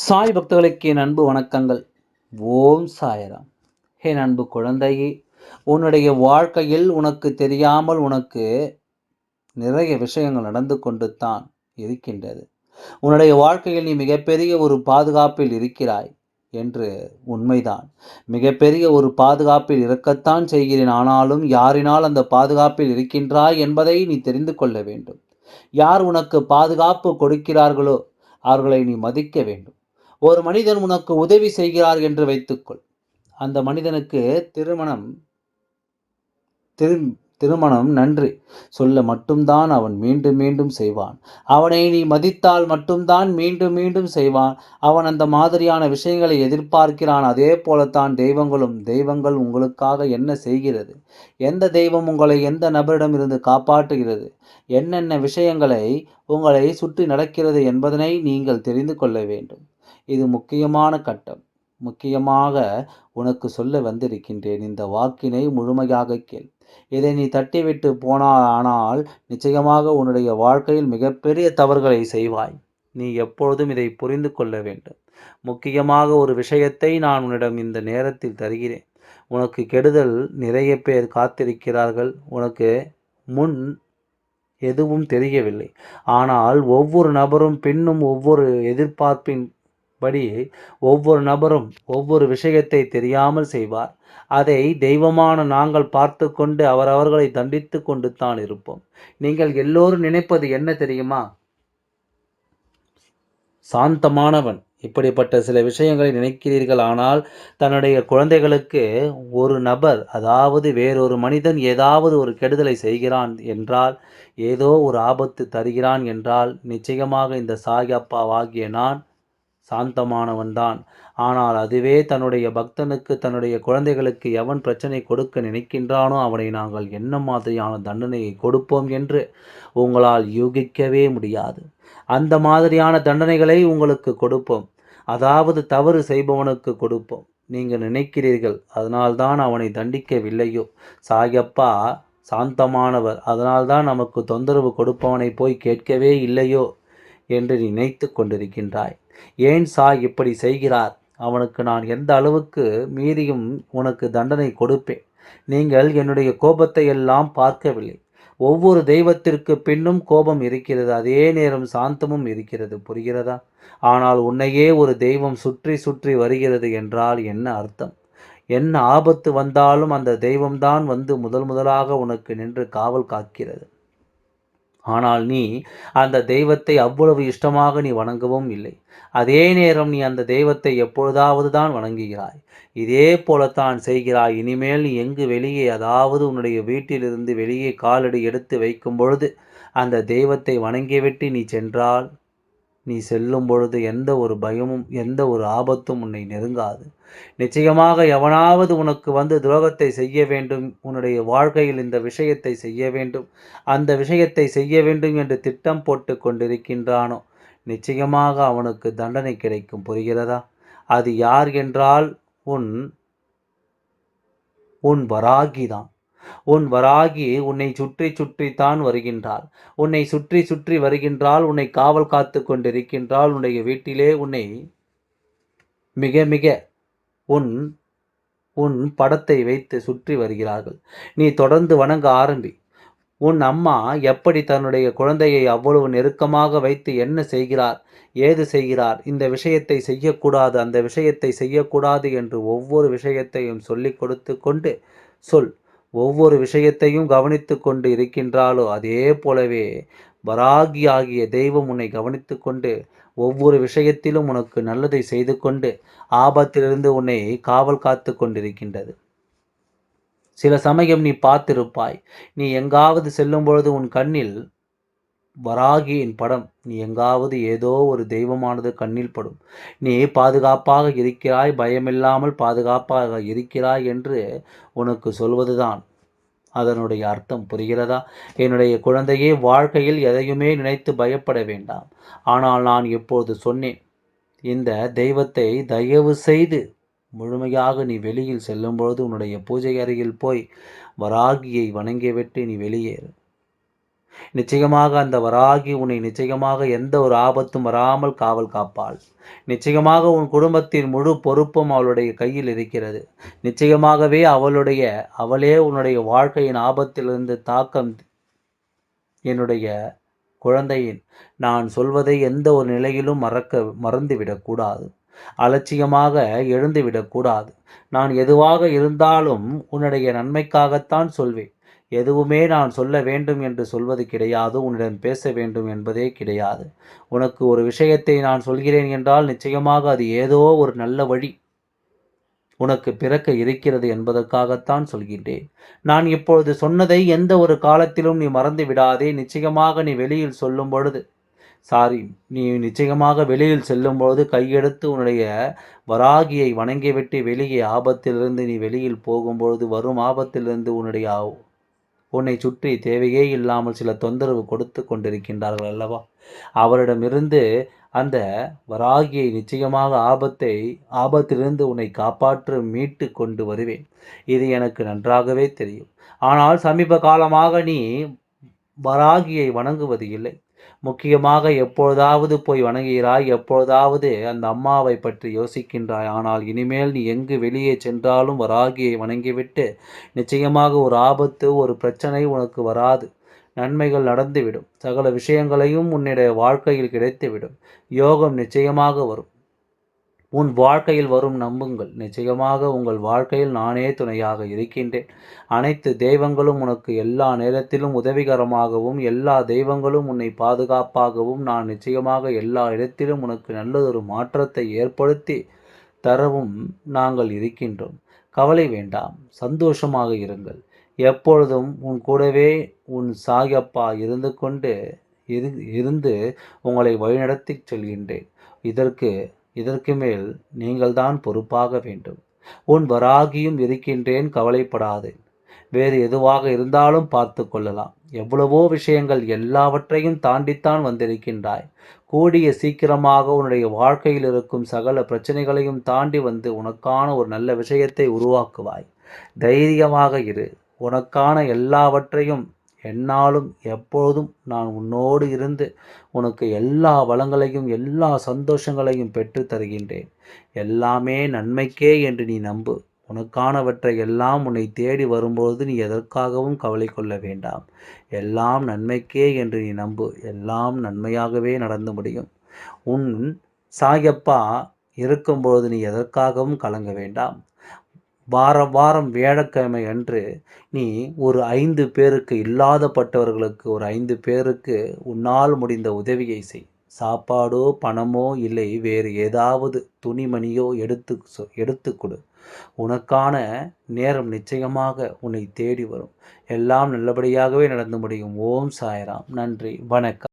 சாய் பக்தர்களுக்கு என் அன்பு வணக்கங்கள். ஓம் சாயராம். என் அன்பு குழந்தையே உன்னுடைய வாழ்க்கையில் உனக்கு தெரியாமல் உனக்கு நிறைய விஷயங்கள் நடந்து கொண்டு தான் இருக்கின்றது. உன்னுடைய வாழ்க்கையில் நீ மிகப்பெரிய ஒரு பாதுகாப்பில் இருக்கிறாய் என்று உண்மைதான். மிகப்பெரிய ஒரு பாதுகாப்பில் இருக்கத்தான் செய்கிறேன். ஆனாலும் யாரினால் அந்த பாதுகாப்பில் இருக்கின்றாய் என்பதை நீ தெரிந்து கொள்ள வேண்டும். யார் உனக்கு பாதுகாப்பு கொடுக்கிறார்களோ அவர்களை நீ மதிக்க வேண்டும். ஒரு மனிதன் உனக்கு உதவி செய்கிறார் என்று வைத்துக்கொள். அந்த மனிதனுக்கு திருமணம் திரு திருமணம் நன்றி சொல்ல மட்டும்தான் அவன் மீண்டும் மீண்டும் செய்வான். அவனை நீ மதித்தால் மட்டும்தான் மீண்டும் மீண்டும் செய்வான். அவன் அந்த மாதிரியான விஷயங்களை எதிர்பார்க்கிறான். அதே போலத்தான் தெய்வங்களும் தெய்வங்கள் உங்களுக்காக என்ன செய்கிறது? எந்த தெய்வம் உங்களை எந்த நபரிடம் இருந்து காப்பாற்றுகிறது? என்னென்ன விஷயங்களை உங்களை சுற்றி நடக்கிறது என்பதனை நீங்கள் தெரிந்து கொள்ள வேண்டும். இது முக்கியமான கட்டம். முக்கியமாக உனக்கு சொல்ல வந்திருக்கின்றேன் இந்த வாக்கினை முழுமையாக கேள். இதை நீ தட்டிவிட்டு போனால் ஆனால் நிச்சயமாக உன்னுடைய வாழ்க்கையில் மிகப்பெரிய தவறுகளை செய்வாய். நீ எப்பொழுதும் இதை புரிந்து கொள்ள வேண்டும். முக்கியமாக ஒரு விஷயத்தை நான் உன்னிடம் இந்த நேரத்தில் தருகிறேன். உனக்கு கெடுதல் நிறைய பேர் காத்திருக்கிறார்கள். உனக்கு முன் எதுவும் தெரியவில்லை. ஆனால் ஒவ்வொரு நபரும் பின்னும் ஒவ்வொரு எதிர்பார்ப்பின் படி ஒவ்வொரு நபரும் ஒவ்வொரு விஷயத்தை தெரியாமல் செய்வார். அதை தெய்வமான நாங்கள் பார்த்து கொண்டு அவரவர்களை தண்டித்து கொண்டு தான் இருப்போம். நீங்கள் எல்லோரும் நினைப்பது என்ன தெரியுமா? சாந்தமானவன். இப்படிப்பட்ட சில விஷயங்களை நினைக்கிறீர்கள். ஆனால் தன்னுடைய குழந்தைகளுக்கு ஒரு நபர் அதாவது வேறொரு மனிதன் ஏதாவது ஒரு கெடுதலை செய்கிறான் என்றால் ஏதோ ஒரு ஆபத்து தருகிறான் என்றால் நிச்சயமாக இந்த சாயப்பாவாகிய நான் சாந்தமானவன்தான். ஆனால் அதுவே தன்னுடைய பக்தனுக்கு தன்னுடைய குழந்தைகளுக்கு எவன் பிரச்சனை கொடுக்க நினைக்கின்றானோ அவனை நாங்கள் என்ன மாதிரியான தண்டனையை கொடுப்போம் என்று உங்களால் யூகிக்கவே முடியாது. அந்த மாதிரியான தண்டனைகளை உங்களுக்கு கொடுப்போம். அதாவது தவறு செய்பவனுக்கு கொடுப்போம். நீங்கள் நினைக்கிறீர்கள் அதனால்தான் அவனை தண்டிக்கவில்லையோ? சாயப்பா சாந்தமானவர் அதனால்தான் நமக்கு தொந்தரவு கொடுப்பவனை போய் கேட்கவே இல்லையோ? என்று நினைத்து கொண்டிருக்கின்றாய். ஏன் சாய் இப்படி செய்கிறார்? அவனுக்கு நான் எந்த அளவுக்கு மீறியும் உனக்கு தண்டனை கொடுப்பேன். நீங்கள் என்னுடைய கோபத்தை எல்லாம் பார்க்கவில்லை. ஒவ்வொரு தெய்வத்திற்கு பின்னும் கோபம் இருக்கிறது. அதே நேரம் சாந்தமும் இருக்கிறது. புரிகிறதா? ஆனால் உன்னையே ஒரு தெய்வம் சுற்றி சுற்றி வருகிறது என்றால் என்ன அர்த்தம்? என்ன ஆபத்து வந்தாலும் அந்த தெய்வம்தான் வந்து முதல் முதலாக உனக்கு நின்று காவல் காக்கிறது. ஆனால் நீ அந்த தெய்வத்தை அவ்வளவு இஷ்டமாக நீ வணங்கவும் இல்லை. அதே நேரம் நீ அந்த தெய்வத்தை எப்பொழுதாவது தான் வணங்குகிறாய். இதே போலத்தான் செய்கிறாய். இனிமேல் நீ எங்கு வெளியே அதாவது உன்னுடைய வீட்டிலிருந்து வெளியே காலடி எடுத்து வைக்கும் பொழுது அந்த தெய்வத்தை வணங்கிவிட்டு நீ சென்றால் நீ செல்லும் பொழுது எந்த ஒரு பயமும் எந்த ஒரு ஆபத்தும் உன்னை நெருங்காது. நிச்சயமாக எவனாவது உனக்கு வந்து துரோகத்தை செய்ய வேண்டும் உன்னுடைய வாழ்க்கையில் இந்த விஷயத்தை செய்ய வேண்டும் அந்த விஷயத்தை செய்ய வேண்டும் என்று திட்டம் போட்டு கொண்டிருக்கின்றானோ நிச்சயமாக அவனுக்கு தண்டனை கிடைக்கும். புரிகிறதா? அது யார் என்றால் உன் உன் வராகிதான் உன் வராகி உன்னை சுற்றி சுற்றித்தான் வருகின்றாள். உன்னை சுற்றி சுற்றி வருகின்றால் உன்னை காவல் காத்து கொண்டிருக்கின்றால் உன்னுடைய வீட்டிலே உன்னை மிக மிக உன் உன் படத்தை வைத்து சுற்றி வருகிறார்கள். நீ தொடர்ந்து வணங்க ஆரம்பி. உன் அம்மா எப்படி தன்னுடைய குழந்தையை அவ்வளவு நெருக்கமாக வைத்து என்ன செய்கிறார் ஏது செய்கிறார் இந்த விஷயத்தை செய்யக்கூடாது அந்த விஷயத்தை செய்யக்கூடாது என்று ஒவ்வொரு விஷயத்தையும் சொல்லிக் கொடுத்து கொண்டு சொல். ஒவ்வொரு விஷயத்தையும் கவனித்து கொண்டு இருக்கின்றாலோ அதே போலவே வராகி ஆகிய தெய்வம் உன்னை கவனித்து கொண்டு ஒவ்வொரு விஷயத்திலும் உனக்கு நல்லதை செய்து கொண்டு ஆபத்திலிருந்து உன்னை காவல் காத்து கொண்டிருக்கின்றது. சில சமயம் நீ பார்த்திருப்பாய். நீ எங்காவது செல்லும் பொழுது உன் கண்ணில் வராகியின் படம். நீ எங்காவது ஏதோ ஒரு தெய்வமானது கண்ணில் படும். நீ பாதுகாப்பாக இருக்கிறாய் பயமில்லாமல் பாதுகாப்பாக இருக்கிறாய் என்று உனக்கு சொல்வதுதான். அதனுடைய அர்த்தம் புரிகிறதா? என்னுடைய குழந்தையே வாழ்க்கையில் எதையுமே நினைத்து பயப்பட வேண்டாம். ஆனால் நான் எப்போது சொன்னேன் இந்த தெய்வத்தை தயவு செய்து முழுமையாக நீ வெளியில் செல்லும்பொழுது உன்னுடைய பூஜை அருகில் போய் வராகியை வணங்கிவிட்டு நீ வெளியேறு. நிச்சயமாக அந்த வராகி உன்னை நிச்சயமாக எந்த ஒரு ஆபத்தும் வராமல் காவல் காப்பாள். நிச்சயமாக உன் குடும்பத்தின் முழு பொறுப்பும் அவளுடைய கையில் இருக்கிறது. நிச்சயமாகவே அவளுடைய அவளே உன்னுடைய வாழ்க்கையின் ஆபத்திலிருந்து தாக்கம் என்னுடைய குழந்தையின். நான் சொல்வதை எந்த ஒரு நிலையிலும் மறக்க மறந்துவிடக்கூடாது அலட்சியமாக எழுந்துவிடக்கூடாது நான் எதுவாக இருந்தாலும் உன்னுடைய நன்மைக்காகத்தான் சொல்வேன். எதுவுமே நான் சொல்ல வேண்டும் என்று சொல்வது கிடையாது உன்னிடம் பேச வேண்டும் என்பதே கிடையாது. உனக்கு ஒரு விஷயத்தை நான் சொல்கிறேன் என்றால் நிச்சயமாக அது ஏதோ ஒரு நல்ல வழி. உனக்கு பிறக்க இருக்கிறது என்பதற்காகத்தான் சொல்கின்றேன். நான் இப்பொழுது சொன்னதை எந்த ஒரு காலத்திலும் நீ மறந்து விடாதே நிச்சயமாக நீ வெளியில் சொல்லும் பொழுது. சாரி நீ நிச்சயமாக வெளியில் செல்லும் பொழுது கையெடுத்து உன்னுடைய வராகியை வணங்கிவிட்டு வெளியே ஆபத்திலிருந்து நீ வெளியில் போகும்பொழுது வரும் ஆபத்திலிருந்து உன்னுடைய உன்னை சுற்றி தேவையே இல்லாமல் சில தொந்தரவு கொடுத்து கொண்டிருக்கின்றார்கள் அல்லவா? அவரிடமிருந்து அந்த வராகியை நிச்சயமாக ஆபத்தை ஆபத்திலிருந்து உன்னை காப்பாற்ற மீட்டு கொண்டு வருவேன். இது எனக்கு நன்றாகவே தெரியும். ஆனால் சமீப காலமாக நீ வராகியை வணங்குவது இல்லை. முக்கியமாக எப்பொழுதாவது போய் வணங்குகிறாய் எப்பொழுதாவது அந்த அம்மாவை பற்றி யோசிக்கின்றாய். ஆனால் இனிமேல் நீ எங்கு வெளியே சென்றாலும் வராகியை வணங்கிவிட்டு நிச்சயமாக ஒரு ஆபத்து ஒரு பிரச்சனை உனக்கு வராது. நன்மைகள் நடந்துவிடும். சகல விஷயங்களையும் உன்னுடைய வாழ்க்கையில் கிடைத்துவிடும். யோகம் நிச்சயமாக வரும். உன் வாழ்க்கையில் வரும் நம்புங்கள். நிச்சயமாக உங்கள் வாழ்க்கையில் நானே துணையாக இருக்கின்றேன். அனைத்து தெய்வங்களும் உனக்கு எல்லா நேரத்திலும் உதவிகரமாகவும் எல்லா தெய்வங்களும் உன்னை பாதுகாப்பாகவும் நான் நிச்சயமாக எல்லா இடத்திலும் உனக்கு நல்லதொரு மாற்றத்தை ஏற்படுத்தி தரவும் நாங்கள் இருக்கின்றோம். கவலை வேண்டாம். சந்தோஷமாக இருங்கள். எப்பொழுதும் உன் கூடவே உன் சாயப்பா இருந்து கொண்டு இருந்து உங்களை வழிநடத்தி செல்கின்றேன். இதற்கு இதற்கு மேல் நீங்கள்தான் பொறுப்பாக வேண்டும். உன் வராகியும் இருக்கின்றேன் கவலைப்படாது. வேறு எதுவாக இருந்தாலும் பார்த்து கொள்ளலாம். எவ்வளவோ விஷயங்கள் எல்லாவற்றையும் தாண்டித்தான் வந்திருக்கின்றாய். கூடிய சீக்கிரமாக உன்னுடைய வாழ்க்கையில் இருக்கும் சகல பிரச்சனைகளையும் தாண்டி வந்து உனக்கான ஒரு நல்ல விஷயத்தை உருவாக்குவாய். தைரியமாக இரு. உனக்கான எல்லாவற்றையும் என்னாலும் எப்பொழுதும் நான் உன்னோடு இருந்து உனக்கு எல்லா வளங்களையும் எல்லா சந்தோஷங்களையும் பெற்று தருகின்றேன். எல்லாமே நன்மைக்கே என்று நீ நம்பு. உனக்கானவற்றை எல்லாம் உன்னை தேடி வரும்போது நீ எதற்காகவும் கவலை கொள்ள வேண்டாம். எல்லாம் நன்மைக்கே என்று நீ நம்பு. எல்லாம் நன்மையாகவே நடந்து முடியும். உன் சாயப்பா இருக்கும்பொழுது நீ எதற்காகவும் கலங்க வேண்டாம். வாரம் வாரம் வியாழக்கிழமை அன்று நீ ஒரு ஐந்து பேருக்கு இல்லாதப்பட்டவர்களுக்கு ஒரு ஐந்து பேருக்கு உன்னால் முடிந்த உதவியை செய். சாப்பாடோ பணமோ இல்லை வேறு ஏதாவது துணிமணியோ எடுத்து எடுத்து கொடு. உனக்கான நேரம் நிச்சயமாக உன்னை தேடி வரும். எல்லாம் நல்லபடியாகவே நடந்து முடியும். ஓம் சாய்ராம். நன்றி. வணக்கம்.